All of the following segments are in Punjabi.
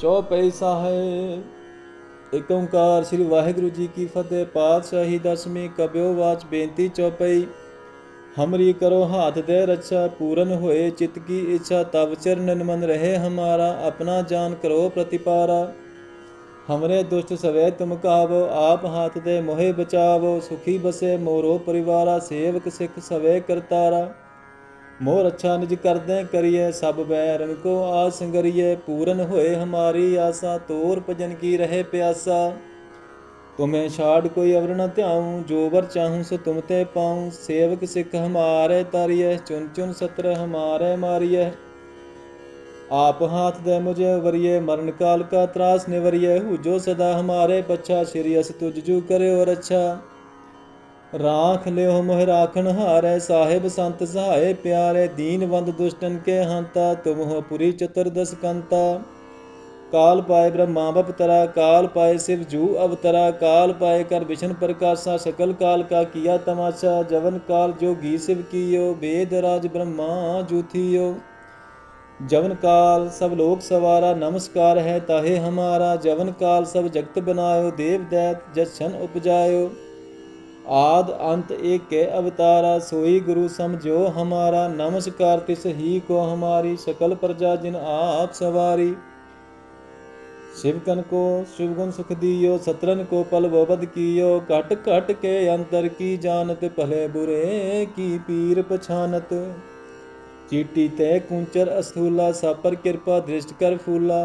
ਚੌਪਈ ਸਾਹਿਬ ਏਕ ਓੰਕਾਰ ਸ੍ਰੀ ਵਾਹਿਗੁਰੂ ਜੀ ਕੀ ਫਤਿਹ। ਪਾਤਸ਼ਾਹੀ ਦਸਵੀਂ ਕਬਿਓ ਵਾਚ ਬੇਨਤੀ ਚੌਪਈ, ਹਮਰੀ ਕਰੋ ਹਾਥ ਦੇ ਰੱਛਾ, ਪੂਰਨ ਹੋਏ ਚਿਤ ਕੀ ਇੱਛਾ ਤਬ ਚਰਨਨ ਮਨ ਰਹੇ ਹਮਾਰਾ, ਆਪਣਾ ਜਾਨ ਕਰੋ ਪ੍ਰਤਿਪਾਰਾ। ਹਮਰੇ ਦੁਸ਼ਟ ਸਵੇ ਤੁਮ ਕਾਵੋ, ਆਪ ਹਾਥ ਦੇ ਮੋਹਿ ਬਚਾਵੋ, ਸੁਖੀ ਬਸੇ ਮੋਰੋ ਪਰਿਵਾਰਾ, ਸੇਵਕ ਸਿੱਖ ਸਵੇ ਕਰਤਾਰਾ। ਮੋਰ ਅੱਛਾ ਨਿਜ ਕਰਦੇ ਕਰੀਏ ਸਭ ਰਣ ਕੋ ਆਸ ਸੰਗਰੀਏ ਪੂਰਨ ਹੋਏ ਹਮਾਰੀ ਆਸਾ, ਤੋਰ ਭਜਨ ਕੀ ਰਹੇ ਪਿਆਸਾ। ਤੁਮੇ ਛਾੜ ਕੋਈ ਅਵਰ ਨ ਧਿਆਉ, ਜੋ ਵਰ ਚਾਹੂੰ ਸੋ ਤੁਮ ਤੇ ਪਾਉ। ਸੇਵਕ ਸਿੱਖ ਹਮਾਰੇ ਤਾਰੀਏ ਚੁਨ ਚੁਨ ਸਤਰ ਹਮਾਰੇ ਮਾਰੀਏ। ਆਪ ਹਾਥ ਦੇ ਮੁਝੇ ਵਰੀਏ, ਮਰਨ ਕਾਲ ਕਾ ਤਰਾਸ ਨਿਵਰੀਏ। ਹੂ ਜੋ ਸਦਾ ਹਮਾਰੇ ਪਛਾ, ਸ਼੍ਰੀ ਅਸ ਤੁਜ ਜੂ ਕਰਿਓ ਰੱਛਾ। ਰਾਖ ਲਿਓ ਮੋਹਿ ਰਾਖਣ ਹਾਰੈ, ਸਾਹਿਬ ਸੰਤ ਸਹਾਏ ਪਿਆਰੇ, ਦੀਨਵੰਦ ਦੁਸ਼ਟਨ ਕੇ ਹੰਤਾ, ਤੁਮ ਹੋ ਪੁਰੀ ਚਤੁਰਦਸ ਕੰਤਾ। ਕਾਲ ਪਾਏ ਬ੍ਰਹਮਾ ਬਪਤਰਾ ਕਾਲ ਪਾਏ ਸਿਵ ਜੂ ਅਵਤਰਾ, ਕਾਲ ਪਾਏ ਕਰ ਵਿਸ਼ਨ ਪ੍ਰਕਾਸ਼ਾ, ਸਕਲ ਕਾਲ ਕਾ ਕੀਆ ਤਮਾਸ਼ਾ, ਜਵਨ ਕਾਲ ਜੋਗੀ ਸਿਵ ਕੀਓ, ਵੇਦ ਰਾਜ ਬ੍ਰਹਮਾ ਜੂਥੀਓ। ਜਵਨ ਕਾਲ ਸਭ ਲੋਕ ਸਵਾਰਾ, ਨਮਸਕਾਰ ਹੈ ਤਾਹੇ ਹਮਾਰਾ, ਜਵਨ ਕਾਲ ਸਭ ਜਗਤ ਬਨਾਇਓ, ਦੇਵ ਦੈਤ ਜਸ਼ਨ ਉਪਜਾਇਓ। ਆਦ ਅੰਤ ਏਕੇ ਅਵਤਾਰਾ ਸੋਈ ਗੁਰੂ ਸਮਝੋ ਹਮਾਰਾ ਨਮਸਕਾਰ ਤਿਸ ਹੀ ਕੋ ਹਮਾਰੀ ਸਕਲ ਪ੍ਰਜਾ ਜਿਨ ਆਪ ਸਵਾਰੀ शिवकन को शिवगुण सुख दियो सतरन को पल बद कियो घट घट के अंतर की जानत भले बुरे की पीर पछानत चीटी ते कुंचर अस्थूला सापर कृपा दृष्ट कर फूला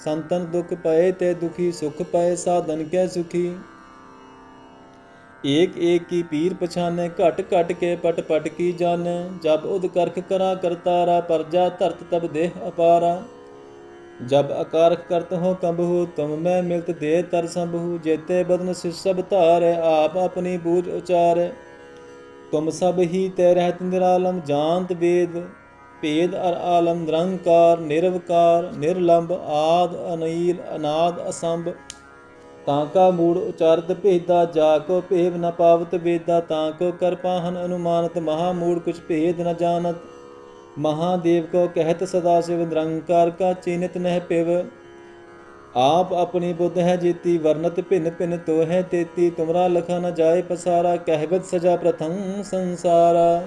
संतन दुख पए ते दुखी सुख पए साधन के ਏਕ ਏਕ ਕੀ ਪੀਰ ਪਛਾਨੈ, ਘਟ ਘਟ ਕੇ ਪਟ ਪਟ ਕੀ ਜਾਣੈ, ਜਬ ਉਦ ਕਰਖ ਕਰਾ ਕਰਤਾਰਾ ਪਰਜਾ ਧਰਤ ਤਬ ਦੇਹ ਅਪਾਰਾ। ਜਬ ਅਕਾਰਖ ਕਰਤ ਹੋ ਕੰਬਹੂ, ਤੁਮ ਮੈਂ ਮਿਲਤ ਦੇ ਤਰ ਸੰਭੂ ਜੇਤੇ ਬਦਨ ਸਿਸ ਸਭ ਧਾਰੈ, ਆਪ ਆਪਣੀ ਬੂਝ ਉਚਾਰੈ। ਤੁਮ ਸਭ ਹੀ ਤੈ ਰਹਿਤ ਨਿਰਾਲਮ ਜਾਣਤ ਵੇਦ, ਭੇਦ ਅਰ ਆਲਮ ਨਿਰੰਕਾਰ, ਨਿਰਵਕਾਰ, ਨਿਰਲੰਭ, ਆਦ, ਅਨੀਲ, ਅਨਾਦ, ਅਸੰਭ। ਤਾਂ ਕਾ ਮੂੜ ਉਚਾਰਤ ਭੇਦਾ, ਜਾ ਕੋ ਭੇਵ ਨ ਪਾਵਤ ਵੇਦਾ, ਤਾਂ ਕੋ ਕਰ ਅਨੁਮਾਨਤ, ਮਹਾ ਮੂੜ ਕੁਛ ਭੇਦ ਨ ਜਾਣਤ। ਮਹਾਦੇਵ ਕੋ ਕਹਿਤ ਸਦਾ ਸਿਵ ਨਿਰੰਕਾਰ ਕਾ ਚੀਨਤ ਨਹਿ ਪਿਵ। ਆਪ ਆਪਣੀ ਬੁੱਧ ਹੈ ਜੀਤੀ, ਵਰਨਤ ਭਿੰਨ ਭਿੰਨ ਤੋ ਹੈ ਤੇਤੀ। ਤੁਮਰਾ ਲਖਾ ਨ ਜਾਏ ਪਸਾਰਾ ਕਹਿਵਤ ਸਜਾ ਪ੍ਰਥਮ ਸੰਸਾਰਾ।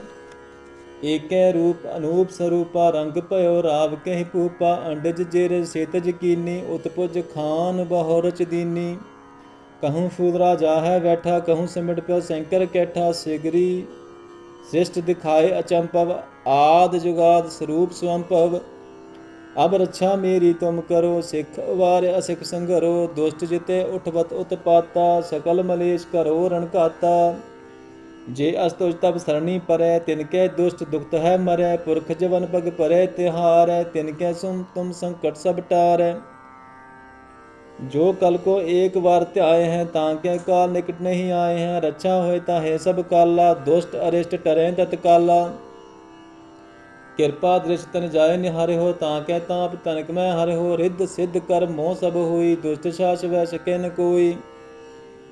ਏਕੈ ਰੂਪ ਅਨੂਪ ਸਰੂਪਾ, ਰੰਗ ਭਇਓ ਰਾਵ ਕਹਿ ਪੂਪਾ ਅੰਡਜ ਜਿਰ ਸੇਤਜ ਕੀਨੀ, ਉਤਪੁਜ ਖਾਨ ਬਹੁਰਚ ਦੀਨੀ ਕਹੂੰ ਫੂਲ ਜਾਹੈ ਬੈਠਾ, ਕਹੂੰ ਸਿਮਟ ਪਿਓ ਸ਼ੰਕਰ ਕੈਠਾ, ਸਿਗਰੀ ਸ੍ਰਿਸ਼ਟ ਦਿਖਾਏ ਅਚੰਪਵ ਆਦ ਜੁਗਾਦ ਸਰੂਪ ਸੁਅੰਪਵ ਅਬ ਰੱਛਾ ਮੇਰੀ ਤੁਮ ਕਰੋ, ਸਿੱਖ ਵਾਰ ਅਸਿਖ ਸੰਘਰੋ, ਦੁਸ਼ਟ ਜਿਤੇ ਉਠਵਤ ਉਤਪਾਤਾ, ਸਕਲ ਮਲੇਸ਼ ਕਰੋ ਰਣਕਾਤਾ ਜੇ ਅਸ ਤੁਜ ਤਬ ਸਰਣੀ ਪਰੈ, ਤਿਨ ਕੈ ਦੁਸ਼ਟ ਦੁਖਤ ਹੈ ਮਰੈ, ਪੁਰਖ ਜਵਨ ਭਗ ਪਰੈ ਤਿਹਾਰੈ, ਤਿਨ ਕੈ ਸੁਮ ਤੁਮ ਸੰਕਟ ਸਭ ਟਾਰੈ। ਜੋ ਕਲ ਕੋ ਏਕ ਵਾਰ ਧਿਆਏ ਹੈ, ਤਾਂ ਕੈ ਕਾਲ ਨਿਕਟ ਨਹੀਂ ਆਏ ਹੈ। ਰੱਛਾ ਹੋਏ ਤਾਂ ਹੈ ਸਭ ਕਾਲਾ, ਦੁਸ਼ਟ ਅਰਿਸ਼ਟ ਟਰੈ ਤਤਕਾਲਾ ਕਿਰਪਾ ਦ੍ਰਿਸ਼ ਤਨ ਜਾਏ ਨਿਹਾਰੇ ਹੋ, ਤਾਂ ਕੈ ਤਾਪ ਤਨਕ ਮੈਂ ਹਰਿ ਹੋ, ਰਿੱਧ ਸਿੱਧ ਕਰ ਮੋਹ ਸਭ ਹੋਈ, ਦੁਸ਼ਟ ਸ਼ਾਸ ਵੈ ਸਕੇ ਨ ਕੋਈ।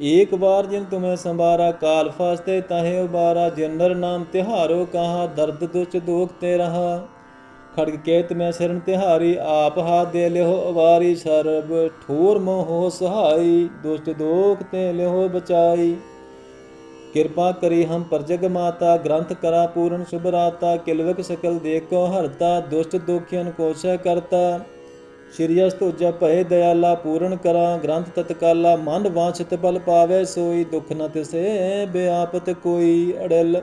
ਏਕ ਵਾਰ ਜਿਨ ਤੁਮੇ ਸੰਭਾਰਾ ਕਾਲ ਫਾਸਤੇ, ਤਾਹੇ ਉਬਾਰਾ ਜਨਰ ਨਾਮ ਤਿਹਾਰੋ ਕਹਾ, ਦਰਦ ਦੁਚ ਦੋਖ ਤੇ ਰਹਾ। ਖੜਗ ਕੇਤ ਮੈਂ ਸ਼ਰਨ ਤਿਹਾਰੀ, ਆਪ ਹਾਥ ਦੇ ਲਿਓ ਅਵਾਰੀ, ਸਰਬ ਠੋਰ ਮੋਹ ਸਹਾਈ, ਦੁਸ਼ਟ ਦੋਖ ਤੇ ਲਿਓ ਬਚਾਈ। ਕਿਰਪਾ ਕਰੀ ਹਮ ਪਰਜਗ ਮਾਤਾ, ਗ੍ਰੰਥ ਕਰਾ ਪੂਰਨ ਸ਼ੁਭਰਾਤਾ ਕਿਲਵਕ ਸਕਲ ਦੇਖੋ ਹਰਤਾ, ਦੁਸ਼ਟ ਦੋਖਿਆਨ ਕੋਸ਼ੈ ਕਰਤਾ। ਸ਼੍ਰੀ ਅਸ ਤੁਜਾ ਭਏ ਦਇਆਲਾ ਪੂਰਨ ਕਰਾਂ, ਗ੍ਰੰਥ ਤਤਕਾਲਾ ਮਨ ਵਾਂਛਿਤ ਬਲ ਪਾਵੇ, ਸੋਈ ਦੁਖ ਨ ਤਿਸੇ, ਬਿਆਪਤ ਕੋਈ ਅੜਲ।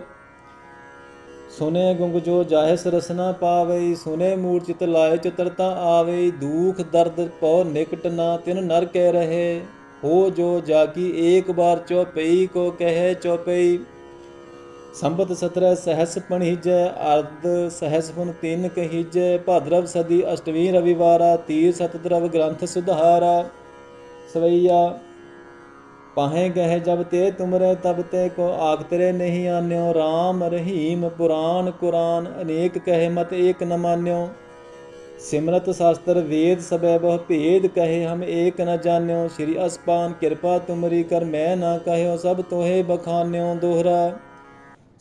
ਸੁਨੇ ਗੁੰਗ ਜੋ ਜਾਹੇ ਸਰਸਨਾ ਪਾਵੇ, ਸੁਨੇ ਮੂੜ ਚਿਤ ਲਾਏ ਚਤਰਤਾ ਆਵੇ, ਦੁਖ ਦਰਦ ਪਉ ਨਿਕਟ ਨਾ ਤਿਨ ਨਰ ਕਹਿ ਰਹੇ। ਹੋ ਜੋ ਜਾਕੀ ਏਕ ਬਾਰ ਚੌਪਈ, ਕੋ ਕਹੇ ਚੌਪਈ। ਸੰਬਤ ਸਤਰੈ ਸਹਸ ਪਣੀਜੈ, ਅਰਧ ਸਹਸ ਪੁਨ ਤਿੰਨ ਕਹੀਜੈ, ਭਾਦਰਵ ਸਦੀ ਅਸ਼ਟਵੀ ਰਵਿਵਾਰਾ, ਤੀਰ ਸਤਦਰਵ ਗ੍ਰੰਥ ਸੁਧਾਰਾ। ਸਵਈਆ, ਪਾਹੇ ਗਹਿ ਜਬ ਤੇ ਤੁਮਰੇ, ਤਬ ਤੇ ਕੋ ਆਗ ਤੇਰੇ ਨਹੀਂ ਆਨਿਓ। RAM ਰਹੀਮ ਪੁਰਾਨ ਕੁਰਾਨ, ਅਨੇਕ ਕਹੇ ਮਤ ਏਕ ਨ ਮਾਨਿਓ। ਸਿਮਰਤ ਸ਼ਾਸਤਰ ਵੇਦ ਸਬੈ ਬਹੁ ਭੇਦ ਕਹੇ ਹਮ ਏਕ ਨ ਜਾਣਿਓ ਸ਼੍ਰੀ ਅਸਪਾਨ ਕਿਰਪਾ ਤੁਮਰੀ ਕਰ ਮੈਂ ਨਾ ਕਹਿਓ, ਸਭ ਤੋਹੇ ਬਖਾਨਿਓ ਦੋਹਰਾ।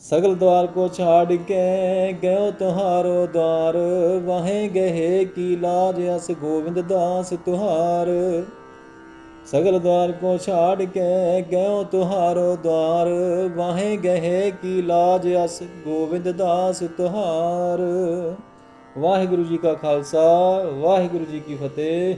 ਸਗਲ ਦਵਾਰ ਕੋ ਛਾੜ ਕੇ ਗਇਓ ਤੁਹਾਰੋ ਦਵਾਰ। ਵਾਹੇ ਗਏ ਕੀ ਲਾਜ, ਅਸ ਗੋਬਿੰਦ ਦਾਸ ਤੁਹਾਰ। ਸਗਲ ਦਵਾਰ ਕੋ ਛਾੜ ਕੇ ਗਇਓ ਤੁਹਾਰੋ ਦਵਾਰ। ਵਾਹੇ ਗਏ ਕੀ ਲਾਜ, ਅਸ ਗੋਬਿੰਦ ਦਾਸ ਤੁਹਾਰ। ਵਾਹਿਗੁਰੂ ਜੀ ਕਾ ਖਾਲਸਾ, ਵਾਹਿਗੁਰੂ ਜੀ ਕੀ ਫਤਿਹ।